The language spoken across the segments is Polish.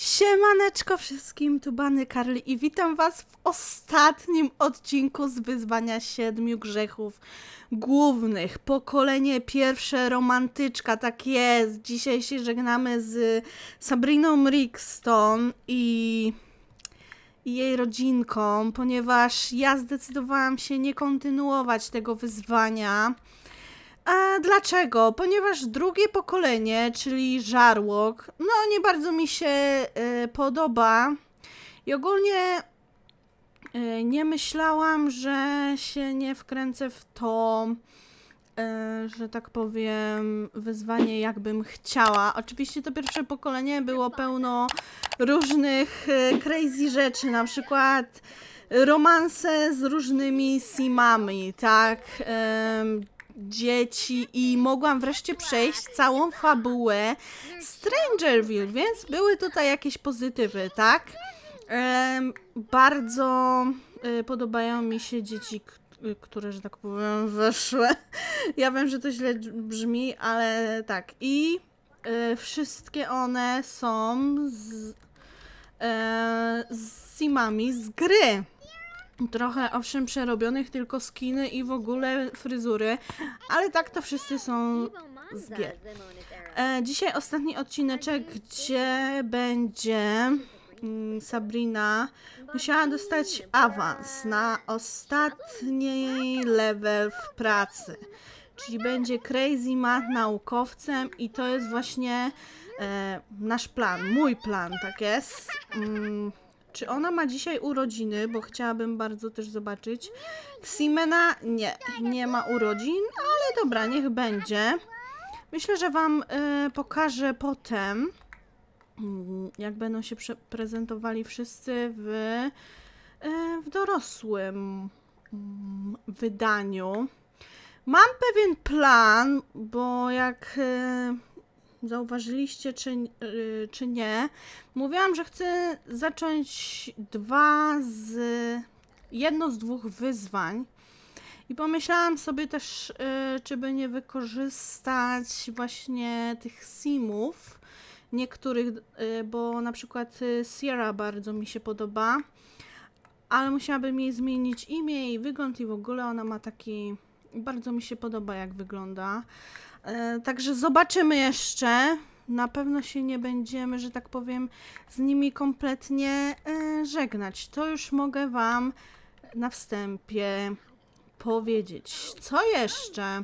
Siemaneczko wszystkim, tu Bany Karli i witam was w ostatnim odcinku z wyzwania siedmiu grzechów głównych. Pokolenie pierwsze romantyczka, tak jest. Dzisiaj się żegnamy z Sabriną Rickstone i i jej rodzinką, ponieważ ja zdecydowałam się nie kontynuować tego wyzwania. A dlaczego? Ponieważ drugie pokolenie, czyli żarłok, no nie bardzo mi się e, podoba i ogólnie e, nie myślałam, że się nie wkręcę w to, e, że tak powiem, wyzwanie jakbym chciała. Oczywiście to pierwsze pokolenie było pełno różnych e, crazy rzeczy, na przykład romanse z różnymi simami, tak? Em, dzieci i mogłam wreszcie przejść całą fabułę Strangerville, więc były tutaj jakieś pozytywy, tak? Em, bardzo y, podobają mi się dzieci, y, które, że tak powiem, weszły. Ja wiem, że to źle brzmi, ale tak. I y, wszystkie one są z, e, z simami z gry. Trochę owszem przerobionych, tylko skiny i w ogóle fryzury, ale tak to wszyscy są z gier. E, dzisiaj ostatni odcineczek, gdzie będzie mm, Sabrina musiała dostać awans na ostatni level w pracy. Czyli będzie Crazy Math naukowcem i to jest właśnie e, nasz plan, mój plan, tak jest. Mm, czy ona ma dzisiaj urodziny, bo chciałabym bardzo też zobaczyć. Ximena nie, nie ma urodzin, ale dobra, niech będzie. Myślę, że Wam y, pokażę potem, mm, jak będą się prezentowali wszyscy w, y, w dorosłym mm, wydaniu. Mam pewien plan, bo jak y, zauważyliście, czy, y, czy nie, mówiłam, że chcę zacząć dwa z. jedno z dwóch wyzwań. I pomyślałam sobie też, y, czy by nie wykorzystać właśnie tych simów, niektórych, y, bo na przykład y, Sierra bardzo mi się podoba, ale musiałabym jej zmienić imię i wygląd i w ogóle ona ma taki, bardzo mi się podoba jak wygląda. E, Także zobaczymy jeszcze. Na pewno się nie będziemy, że tak powiem, z nimi kompletnie e, żegnać. To już mogę Wam na wstępie powiedzieć. Co jeszcze?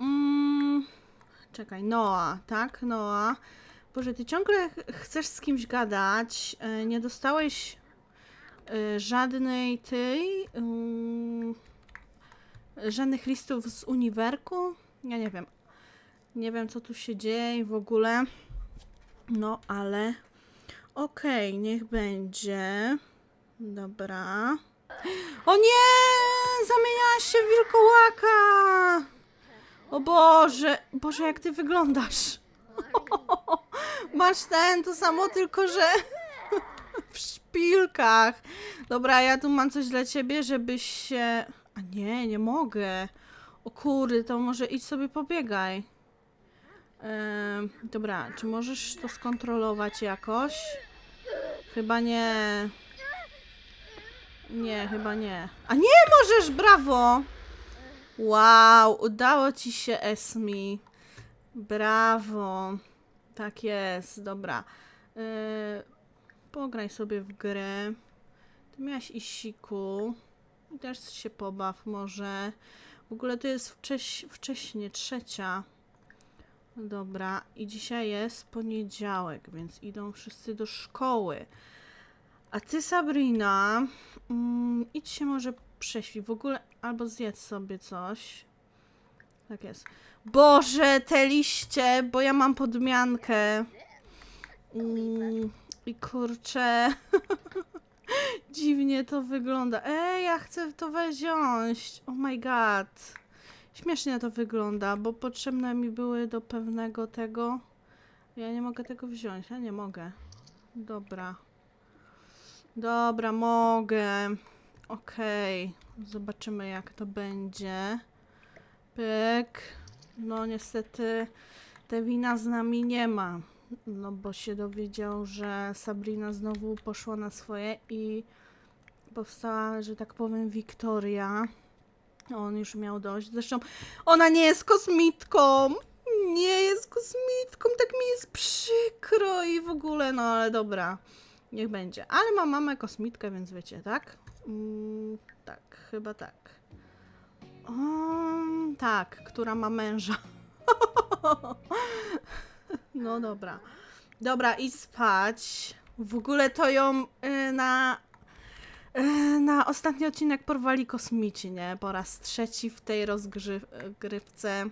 Mm, czekaj, Noa, tak? Noa. Boże, ty ciągle ch- chcesz z kimś gadać. e, Nie dostałeś żadnej tej. mm, żadnych listów z uniwerku? Ja nie wiem. Nie wiem, co tu się dzieje w ogóle. No, ale. Okej, niech będzie. Dobra. O nie! Zamieniałaś się w wilkołaka! O Boże! Boże, jak ty wyglądasz! Masz ten, to samo, tylko że w szpilkach. Dobra, ja tu mam coś dla ciebie, żebyś się... A nie, nie mogę. O kurde, to może idź sobie pobiegaj. Dobra, czy możesz to skontrolować jakoś? Chyba nie. Nie, chyba nie. A nie możesz, brawo! Wow, udało ci się, Esmi. Brawo. Tak jest, dobra. Yy, pograj sobie w grę. Ty miałaś isiku. Też się pobaw może. W ogóle to jest wcześ, trzecia. Dobra, i dzisiaj jest poniedziałek, więc idą wszyscy do szkoły. A ty, Sabrina, mm, idź się może prześpi w ogóle, albo zjedz sobie coś. Tak jest. Boże, te liście, bo ja mam podmiankę. Mm, I kurczę. Dziwnie to wygląda. Ej, ja chcę to wziąć. Oh my god. Śmiesznie to wygląda, bo potrzebne mi były do pewnego tego. Ja nie mogę tego wziąć, ja nie mogę. Dobra. Dobra, mogę. Okej. Zobaczymy jak to będzie. Pyk. No niestety te wina z nami nie ma. no bo się dowiedział, że Sabrina znowu poszła na swoje i powstała, że tak powiem, Wiktoria. On już miał dość. Zresztą ona nie jest kosmitką. Nie jest kosmitką, tak mi jest przykro i w ogóle, no ale dobra. Niech będzie. Ale ma mamę kosmitkę, więc wiecie, tak? Mm, tak, chyba tak. Um, tak, która ma męża. No dobra. Dobra, idź spać. W ogóle to ją y, na. Y, Na ostatni odcinek porwali kosmici, nie? Po raz trzeci w tej rozgrywce.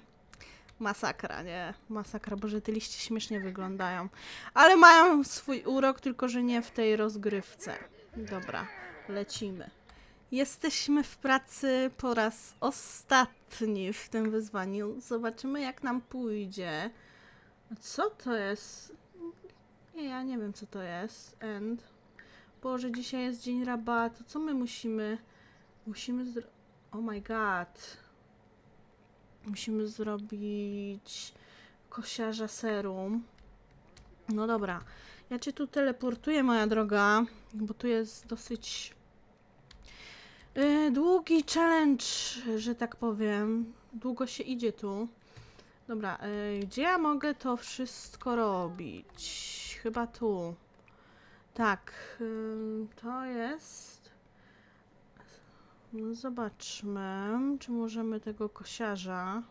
Masakra, nie? Masakra, bo że te liście śmiesznie wyglądają. Ale mają swój urok, tylko że nie w tej rozgrywce. Dobra, lecimy. Jesteśmy w pracy po raz ostatni w tym wyzwaniu. Zobaczymy, jak nam pójdzie. Co to jest? Nie, ja nie wiem, co to jest. End. Boże, dzisiaj jest dzień rabatu. Co my musimy... Musimy zro... Oh my god. Musimy zrobić kosiarza serum. No dobra. Ja cię tu teleportuję, moja droga, bo tu jest dosyć yy, długi challenge, że tak powiem. Długo się idzie tu. Dobra, yy, gdzie ja mogę to wszystko robić? Chyba tu. Tak, to jest. No zobaczmy, czy możemy tego kosiarza.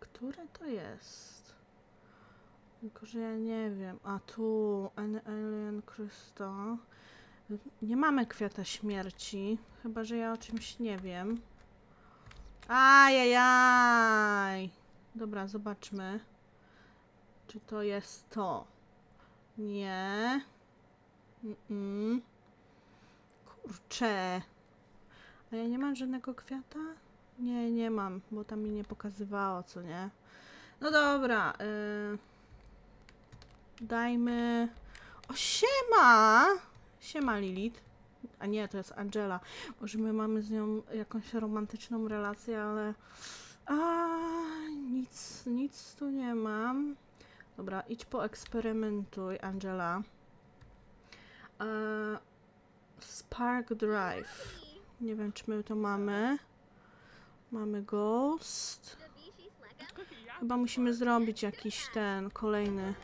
Które to jest? Tylko, że ja nie wiem. A tu, Alien Crystal. Nie mamy kwiata śmierci. Chyba, że ja o czymś nie wiem. Ajajaj. Dobra, zobaczmy. Czy to jest to? Nie. Mm-mm. Kurczę. A ja nie mam żadnego kwiata? Nie, nie mam, bo tam mi nie pokazywało, co nie? No dobra. Y... Dajmy... O, siema! Siema, Lilith. A nie, to jest Angela. Może my mamy z nią jakąś romantyczną relację, ale... A, nic, nic tu nie mam. Dobra, idź poeksperymentuj, Angela. E, Spark Drive. Nie wiem, czy my to mamy. Mamy Ghost. Chyba musimy zrobić jakiś ten kolejny.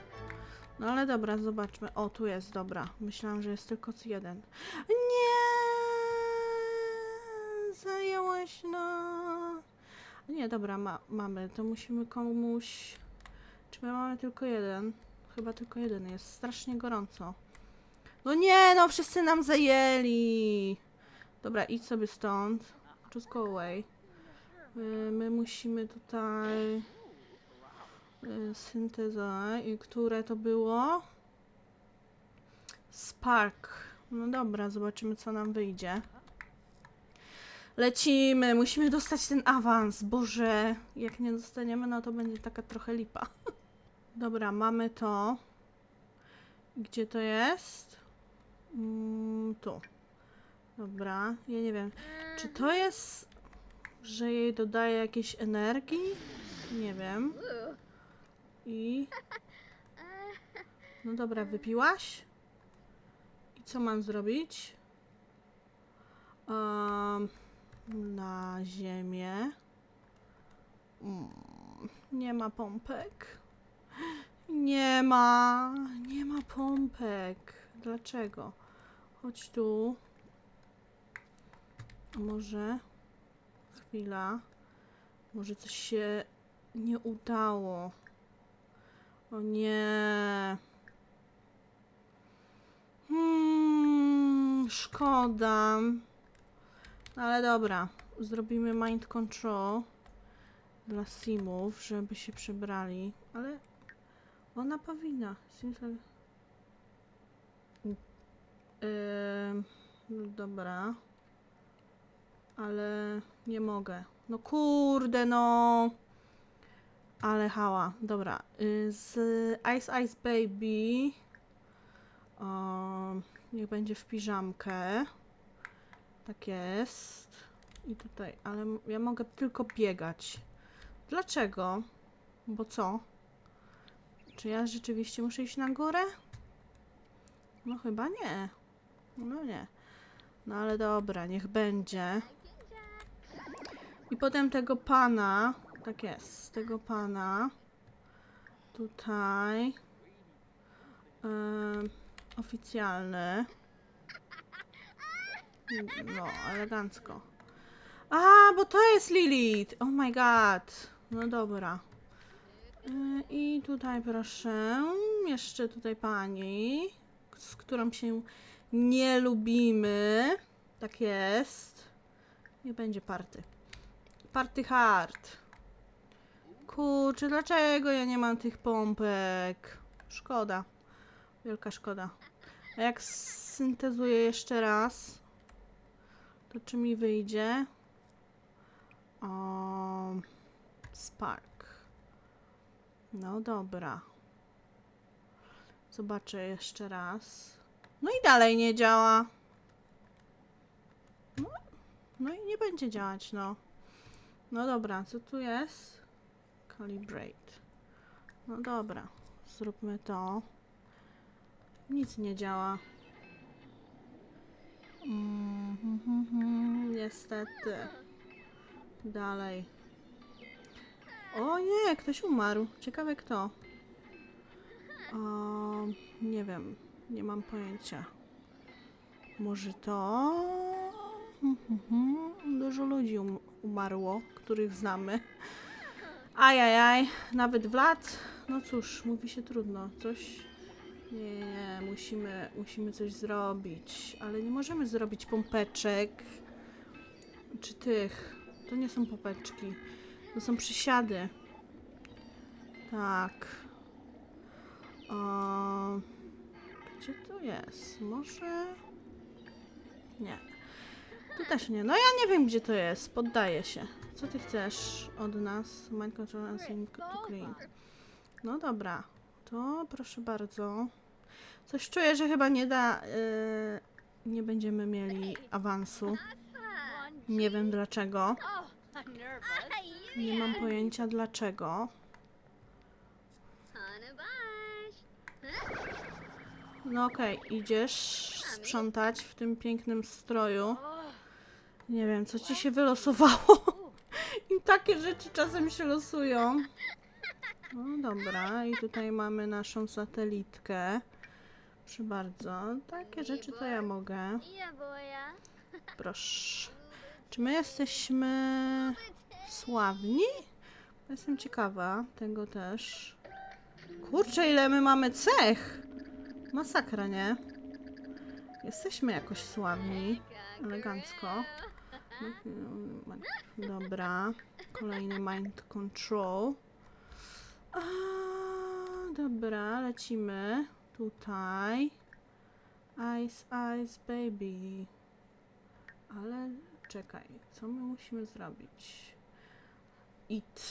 No ale dobra, zobaczmy. O, tu jest, dobra. Myślałam, że jest tylko jeden. Nie! Zajęłaś no. Nie, dobra, ma, mamy. To musimy komuś... Czy my mamy tylko jeden? Chyba tylko jeden jest. Strasznie gorąco. No nie, no wszyscy nam zajęli. Dobra, idź sobie stąd. Just go away. Y, My musimy tutaj y, synteza i które to było? Spark. No dobra, zobaczymy co nam wyjdzie. Lecimy, musimy dostać ten awans. Boże, jak nie dostaniemy, no to będzie taka trochę lipa. Dobra, mamy to. Gdzie to jest? Mm, tu. Dobra, ja nie wiem. Czy to jest, że jej dodaje jakiejś energii? Nie wiem. I. No dobra, wypiłaś? I co mam zrobić? Um, na ziemię. Mm, nie ma pompek. Nie ma. Nie ma pompek. Dlaczego? Chodź tu. Może. Chwila. Może coś się nie udało. O nie. Hmm, szkoda. No Ale dobra. Zrobimy mind control dla simów, żeby się przebrali. Ale ona powinna. No dobra. Ale nie mogę. No kurde, no. Ale hała. Dobra. Y, Z Ice Ice Baby. O, niech będzie w piżamkę. Tak jest. I tutaj, ale ja mogę tylko biegać. Dlaczego? Bo co? Czy ja rzeczywiście muszę iść na górę? No chyba nie. No nie. No ale dobra, niech będzie. I potem tego pana, tak jest, tego pana tutaj em, oficjalny. No, elegancko. A, bo to jest Lilith! Oh my god. No dobra. I tutaj proszę, jeszcze tutaj pani, z którą się nie lubimy. Tak jest. Nie będzie party. Party hard. Kurczę, dlaczego ja nie mam tych pompek? Szkoda. Wielka szkoda. A jak syntezuję jeszcze raz, to czy mi wyjdzie? O, spark. No dobra. Zobaczę jeszcze raz. No i dalej nie działa. No, no i nie będzie działać, no. No dobra, co tu jest? Calibrate. No dobra, zróbmy to. Nic nie działa. Mm, hmm, hmm, hmm, niestety. Dalej. O nie, ktoś umarł. Ciekawe kto. O, nie wiem, nie mam pojęcia. Może to. Hmm, hmm. Dużo ludzi um umarło, których znamy. Ajajaj, nawet Vlad. No cóż, mówi się trudno. Coś. Nie, nie, musimy, musimy coś zrobić. Ale nie możemy zrobić pompeczek. Czy tych. To nie są pompeczki. To są przysiady. Tak. O, gdzie to jest? Może. Nie. Tu też nie. No ja nie wiem, gdzie to jest. Poddaję się. Co ty chcesz od nas? Mind control and sync to clean. No dobra. To proszę bardzo. Coś czuję, że chyba nie da. Yy, nie będziemy mieli awansu. Nie wiem dlaczego. Nie mam pojęcia dlaczego. No okej, idziesz sprzątać w tym pięknym stroju. Nie wiem, co ci się wylosowało. I takie rzeczy czasem się losują. No dobra, i tutaj mamy naszą satelitkę. Proszę bardzo, takie rzeczy to ja mogę. Proszę. Czy my jesteśmy sławni? Jestem ciekawa tego też. Kurczę, ile my mamy cech! Masakra, nie? Jesteśmy jakoś sławni. Elegancko. Dobra. Kolejny mind control. A, dobra, lecimy. Tutaj. Ice, ice, baby. Ale czekaj, co my musimy zrobić? Eat.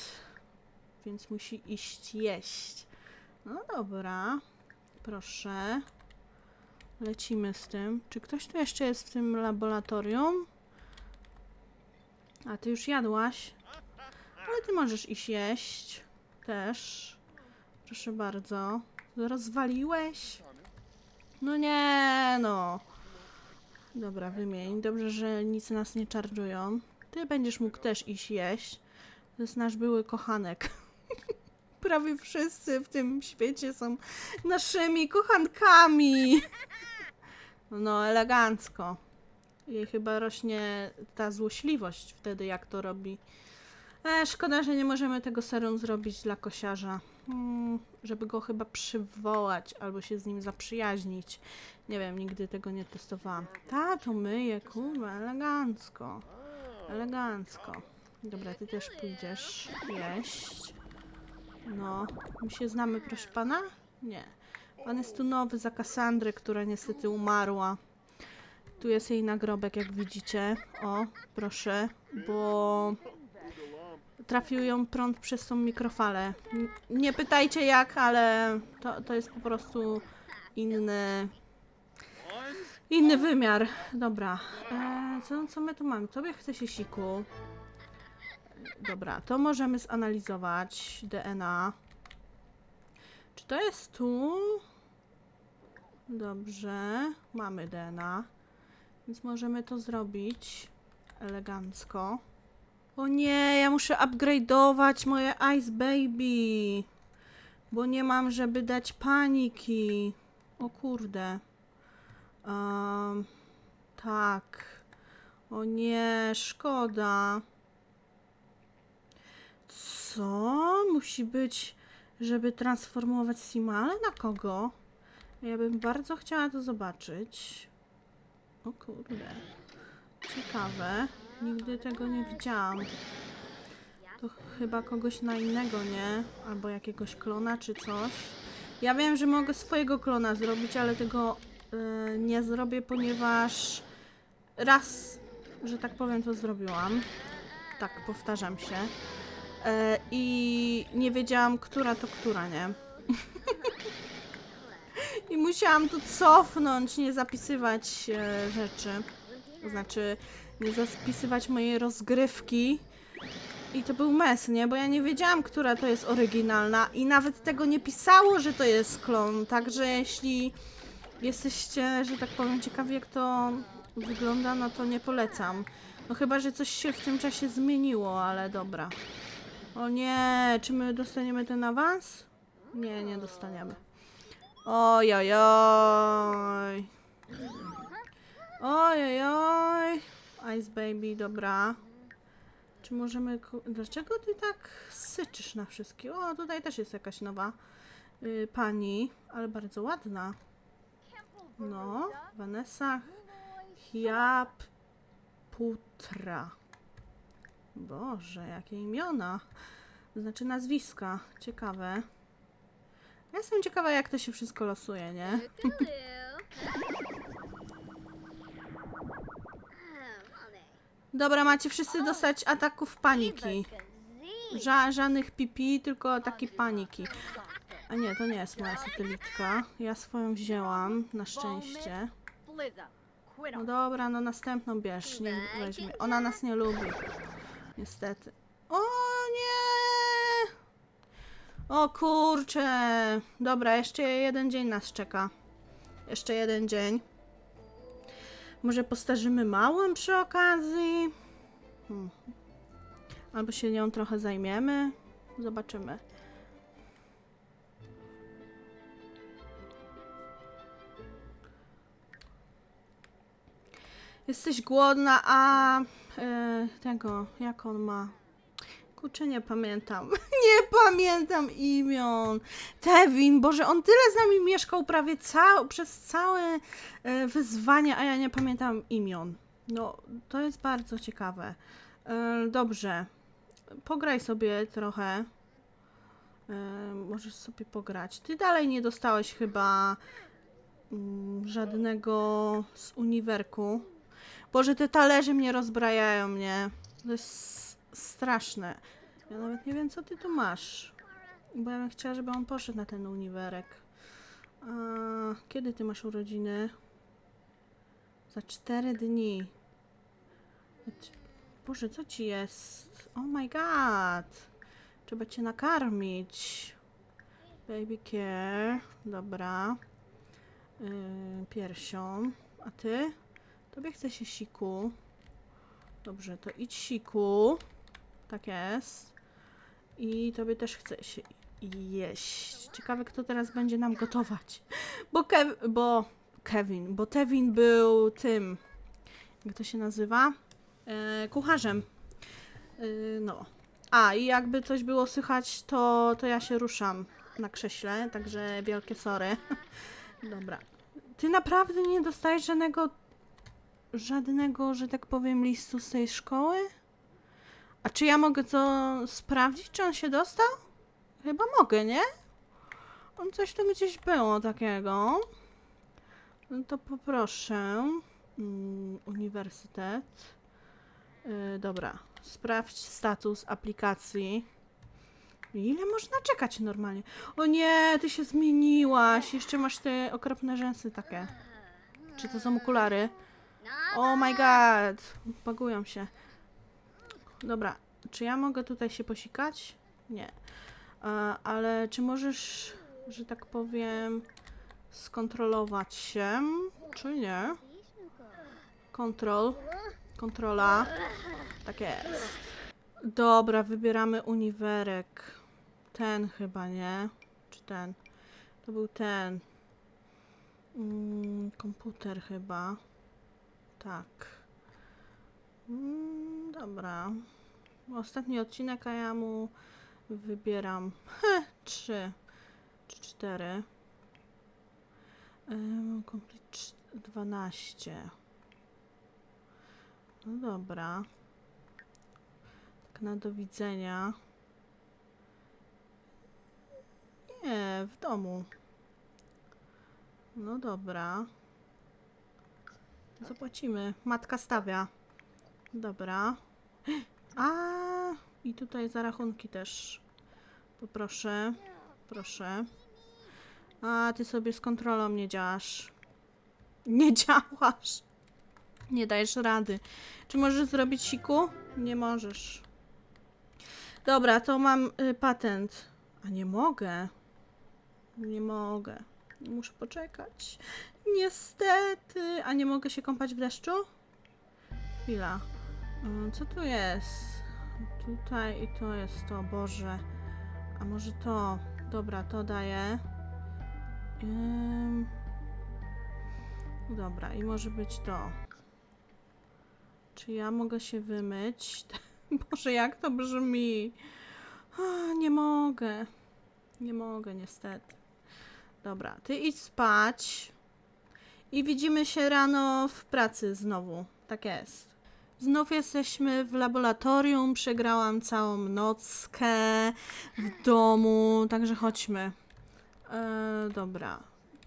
Więc musi iść jeść. No dobra. Proszę. Lecimy z tym. Czy ktoś tu jeszcze jest w tym laboratorium? A ty już jadłaś? Ale ty możesz iść jeść. Też. Proszę bardzo. Rozwaliłeś? No nie, no. Dobra, wymień. Dobrze, że nic nas nie czarżują. Ty będziesz mógł też iść jeść. To jest nasz były kochanek. Prawie wszyscy w tym świecie są naszymi kochankami. No, elegancko. Jej chyba rośnie ta złośliwość wtedy, jak to robi. E, szkoda, że nie możemy tego serum zrobić dla kosiarza. Mm, żeby go chyba przywołać albo się z nim zaprzyjaźnić. Nie wiem, nigdy tego nie testowałam. Ta, to myje, kurwa, elegancko. Elegancko. Dobra, ty też pójdziesz jeść. No, my się znamy, proszę pana? Nie. Pan jest tu nowy za Kassandrę, która niestety umarła. Tu jest jej nagrobek, jak widzicie. O, proszę, bo trafił ją prąd przez tą mikrofalę. Nie pytajcie jak, ale to, to jest po prostu inny inny wymiar. Dobra, e, co, co my tu mamy? Tobie chce się siku. Dobra, to możemy zanalizować DNA. Czy to jest tu? Dobrze, mamy DNA, więc możemy to zrobić elegancko. O nie, ja muszę upgrade'ować moje Ice Baby, bo nie mam, żeby dać paniki. O kurde. Um, tak. O nie, szkoda. Co? Musi być, żeby transformować Simale? Na kogo? Ja bym bardzo chciała to zobaczyć. O kurde. Ciekawe. Nigdy tego nie widziałam. To chyba kogoś na innego, nie? Albo jakiegoś klona czy coś. Ja wiem, że mogę swojego klona zrobić, ale tego y, nie zrobię, ponieważ raz, że tak powiem, to zrobiłam. Tak, powtarzam się. E, I nie wiedziałam, która to która, nie? I musiałam tu cofnąć, nie zapisywać e, rzeczy. To znaczy, nie zapisywać mojej rozgrywki. I to był mes, nie? Bo ja nie wiedziałam, która to jest oryginalna. I nawet tego nie pisało, że to jest klon. Także jeśli jesteście, że tak powiem, ciekawi jak to wygląda, no to nie polecam. No chyba, że coś się w tym czasie zmieniło, ale dobra. O nie, czy my dostaniemy ten awans? Nie, nie dostaniemy. Oj, oj, oj. Oj, oj, oj. Ice Baby, dobra. Czy możemy... Dlaczego ty tak syczysz na wszystkich? O, tutaj też jest jakaś nowa y, pani, ale bardzo ładna. No, Vanessa Hiap Putra. Boże, jakie imiona. Znaczy nazwiska. Ciekawe. Ja jestem ciekawa, jak to się wszystko losuje, nie? Dobra, macie wszyscy dostać ataków paniki. Ża żadnych pipi, tylko ataki paniki. A nie, to nie jest moja satelitka. Ja swoją wzięłam, na szczęście. No dobra, no następną bierz, nie weźmie. Ona nas nie lubi. Niestety. O nie! O kurczę! Dobra, jeszcze jeden dzień nas czeka. Jeszcze jeden dzień. Może postarzymy małym przy okazji? Hmm. Albo się nią trochę zajmiemy? Zobaczymy. Jesteś głodna, a e, tego, jak on ma? Kurczę, nie pamiętam. nie pamiętam imion. Tevin, Boże, on tyle z nami mieszkał prawie cał, przez całe e, wyzwanie, a ja nie pamiętam imion. No, to jest bardzo ciekawe. E, dobrze. Pograj sobie trochę. E, możesz sobie pograć. Ty dalej nie dostałeś chyba mm, żadnego z uniwerku. Boże, te talerze mnie rozbrajają mnie. To jest straszne. Ja nawet nie wiem, co ty tu masz. Bo ja bym chciała, żeby on poszedł na ten uniwerek. A, kiedy ty masz urodziny? Za cztery dni. Boże, co ci jest? Oh my god. Trzeba cię nakarmić. Baby care. Dobra. Yy, piersią. A ty? Tobie chce się siku. Dobrze, to idź siku. Tak jest. I tobie też chce się jeść. Ciekawe, kto teraz będzie nam gotować. Bo, Kev bo Kevin, bo Tevin był tym. Jak to się nazywa? E, kucharzem. E, no. A, i jakby coś było słychać, to, to ja się ruszam na krześle, także wielkie sorry. Dobra. Ty naprawdę nie dostajesz żadnego żadnego, że tak powiem, listu z tej szkoły? A czy ja mogę to sprawdzić, czy on się dostał? Chyba mogę, nie? On coś tu gdzieś było takiego. No to poproszę. Mm, uniwersytet. Yy, dobra. Sprawdź status aplikacji. Ile można czekać normalnie? O nie, ty się zmieniłaś. Jeszcze masz te okropne rzęsy takie. Czy to są okulary? Oh my god! Bagują się. Dobra, czy ja mogę tutaj się posikać? Nie. E, ale czy możesz że tak powiem, skontrolować się, czy nie? Kontrol. Kontrola. Tak jest. Dobra, wybieramy uniwerek. Ten chyba, nie? Czy ten? To był ten. Mm, komputer chyba. Tak. Mm, dobra. Ostatni odcinek, a ja mu wybieram heh, trzy czy cztery. Ym, Complete cz- 12. No dobra. Tak na do widzenia. Nie, w domu. No dobra. Zapłacimy. Matka stawia. Dobra. A i tutaj za rachunki też. Poproszę. Proszę. A ty sobie z kontrolą nie działasz. Nie działasz. Nie dajesz rady. Czy możesz zrobić siku? Nie możesz. Dobra, to mam y, patent. A nie mogę. Nie mogę. Muszę poczekać. Niestety. A nie mogę się kąpać w deszczu? Chwila. Mm, Co tu jest? Tutaj i to jest to, Boże. A może to? Dobra, to daję. Dobra, i może być to. Czy ja mogę się wymyć? Boże, jak to brzmi? Nie mogę. Nie mogę, niestety. Dobra, ty idź spać. I widzimy się rano w pracy znowu. Tak jest. Znów jesteśmy w laboratorium. Przegrałam całą nockę w domu, także chodźmy. E, dobra.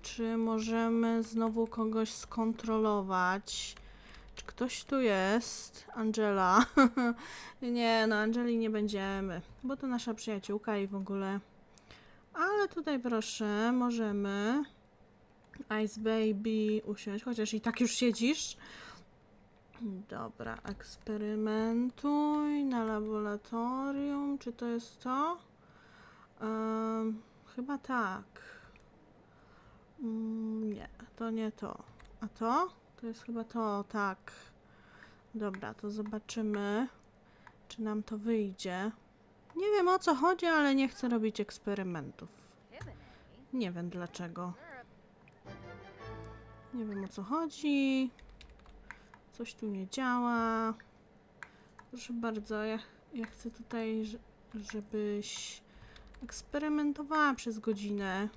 Czy możemy znowu kogoś skontrolować? Czy ktoś tu jest? Angela. nie, no Angeli nie będziemy, bo to nasza przyjaciółka i w ogóle. Ale tutaj proszę, możemy. Ice Baby usiąść, chociaż i tak już siedzisz. Dobra, eksperymentuj na laboratorium. Czy to jest to? Em, chyba tak. Mm, nie, to nie to. A to? To jest chyba to, tak. Dobra, to zobaczymy, czy nam to wyjdzie. Nie wiem o co chodzi, ale nie chcę robić eksperymentów. Nie wiem dlaczego. Nie wiem o co chodzi. Coś tu nie działa. Proszę bardzo, ja, ja chcę tutaj, żebyś eksperymentowała przez godzinę,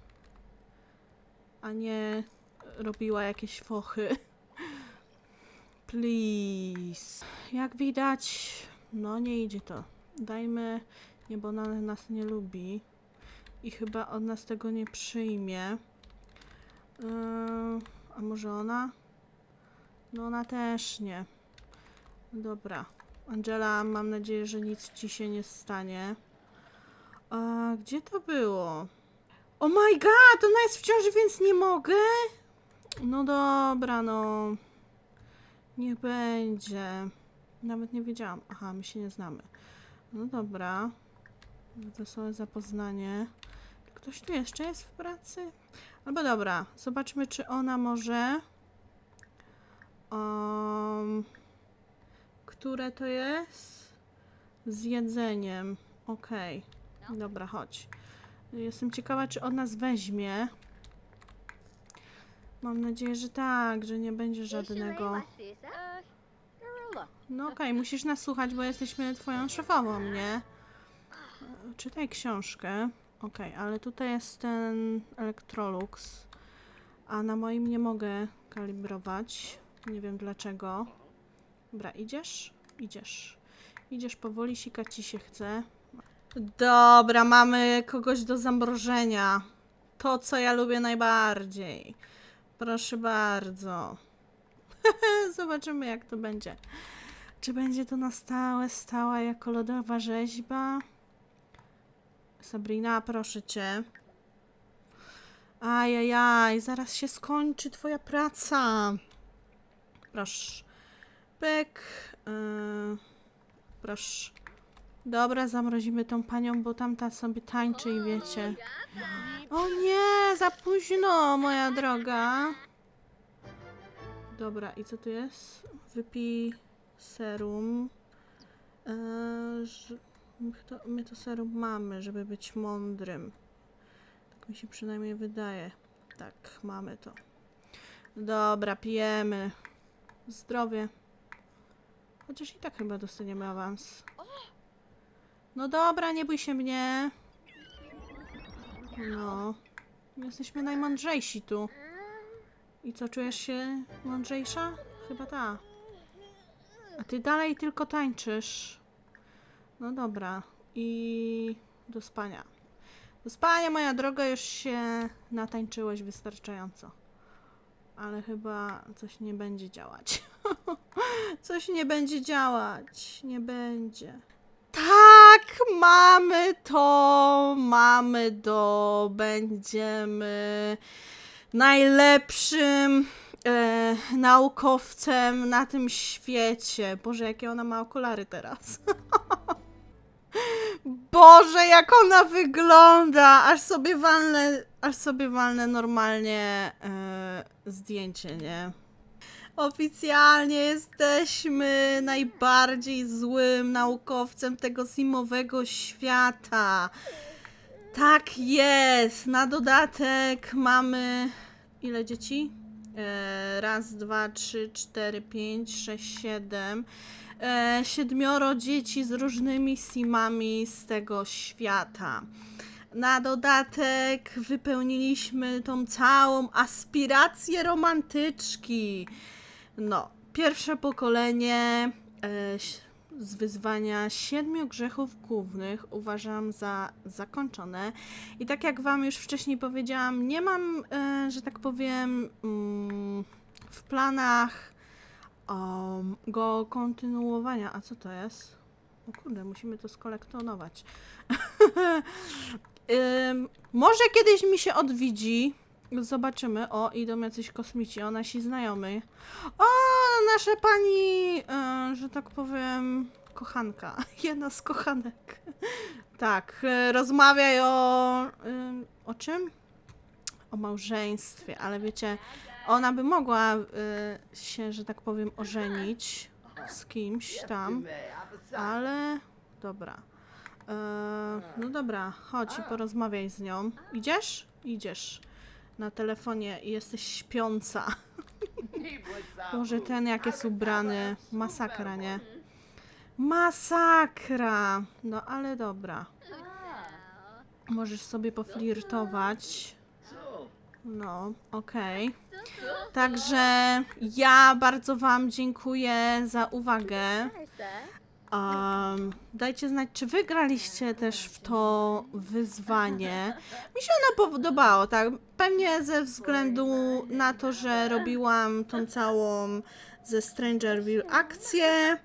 a nie robiła jakieś fochy. Please. Jak widać, no nie idzie to. Dajmy, nie, bo ona nas nie lubi i chyba od nas tego nie przyjmie. Yy, a może ona? No ona też nie. Dobra. Angela, mam nadzieję, że nic ci się nie stanie. A gdzie to było? Oh my god, ona jest w ciąży, więc nie mogę? No dobra, no. Niech będzie. Nawet nie wiedziałam. Aha, my się nie znamy. No dobra. Wesołe zapoznanie. Ktoś tu jeszcze jest w pracy? Albo dobra, zobaczmy, czy ona może. Um, które to jest? Z jedzeniem. Okej. Dobra, chodź. Jestem ciekawa, czy on nas weźmie. Mam nadzieję, że tak, że nie będzie żadnego. No okej, musisz nas słuchać, bo jesteśmy twoją szefową, nie? Czytaj książkę. Okej, ale tutaj jest ten Electrolux, a na moim nie mogę kalibrować. Nie wiem dlaczego. Dobra, idziesz? Idziesz. Idziesz powoli, sikać ci się chce. Dobra, mamy kogoś do zamrożenia. To, co ja lubię najbardziej. Proszę bardzo. Zobaczymy, jak to będzie. Czy będzie to na stałe, stała jako lodowa rzeźba? Sabrina, proszę cię. Ajajaj, zaraz się skończy twoja praca. Proszę. Pyk. Yy, proszę. Dobra, zamrozimy tą panią, bo tamta sobie tańczy i wiecie. O nie, za późno, moja droga. Dobra, i co tu jest? Wypij serum. Że- my, to, my to serum mamy, żeby być mądrym. Tak mi się przynajmniej wydaje. Tak, mamy to. Dobra, pijemy. Zdrowie. Chociaż i tak chyba dostaniemy awans. No dobra, nie bój się mnie. No. Jesteśmy najmądrzejsi tu. I co, czujesz się mądrzejsza? Chyba ta. A ty dalej tylko tańczysz. No dobra. I do spania. Do spania, moja droga, już się natańczyłeś wystarczająco. Ale chyba coś nie będzie działać. coś nie będzie działać. Nie będzie. Tak, mamy to, mamy do, będziemy najlepszym e, naukowcem na tym świecie. Boże, jakie ona ma okulary teraz. Boże, jak ona wygląda! Aż sobie walnę, aż sobie walnę normalnie e, zdjęcie, nie? Oficjalnie jesteśmy najbardziej złym naukowcem tego zimowego świata. Tak jest. Na dodatek mamy ile dzieci? E, raz, dwa, trzy, cztery, pięć, sześć, siedem. E, siedmioro dzieci z różnymi simami z tego świata. Na dodatek wypełniliśmy tą całą aspirację romantyczki. No, pierwsze pokolenie e, z wyzwania siedmiu grzechów głównych uważam za zakończone. I tak jak Wam już wcześniej powiedziałam, nie mam, e, że tak powiem, mm, w planach um, go kontynuowania. A co to jest? O kurde, musimy to skolektonować. Może kiedyś mi się odwiedzi. Zobaczymy. O, idą jacyś kosmici, o nasi znajomi. O, nasza pani, e, że tak powiem, kochanka. Jedna z kochanek. Tak, e, rozmawiaj o. ym, o czym? O małżeństwie, ale wiecie, ona by mogła y, się, że tak powiem, ożenić z kimś tam, ale dobra. E, no dobra, chodź i porozmawiaj z nią. Idziesz? Idziesz. Na telefonie i jesteś śpiąca. Boże, ten jak jest ubrany. Masakra, nie? Masakra! No ale dobra. Możesz sobie poflirtować. No, okej. Także ja bardzo Wam dziękuję za uwagę. Um, dajcie znać, czy wygraliście też w to wyzwanie. Mi się ono podobało, tak? Pewnie ze względu na to, że robiłam tą całą ze Strangerville akcję.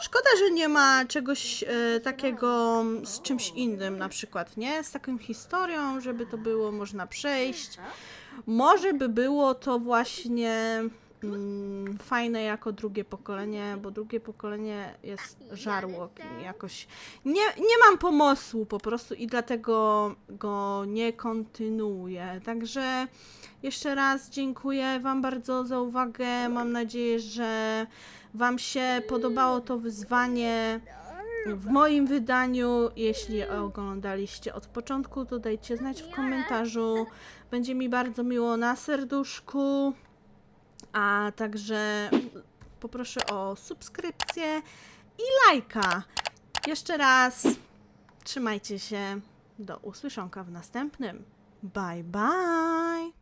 Szkoda, że nie ma czegoś e, takiego z czymś innym, na przykład, nie? Z taką historią, żeby to było można przejść. Może by było to właśnie mm, fajne jako drugie pokolenie, bo drugie pokolenie jest żarłokiem. Jakoś nie, nie mam pomysłu po prostu i dlatego go nie kontynuuję. Także jeszcze raz dziękuję Wam bardzo za uwagę. Mam nadzieję, że Wam się podobało to wyzwanie. W moim wydaniu, jeśli oglądaliście od początku, to dajcie znać w komentarzu. Będzie mi bardzo miło na serduszku. A także poproszę o subskrypcję i lajka. Jeszcze raz trzymajcie się. Do usłyszonka w następnym. Bye bye.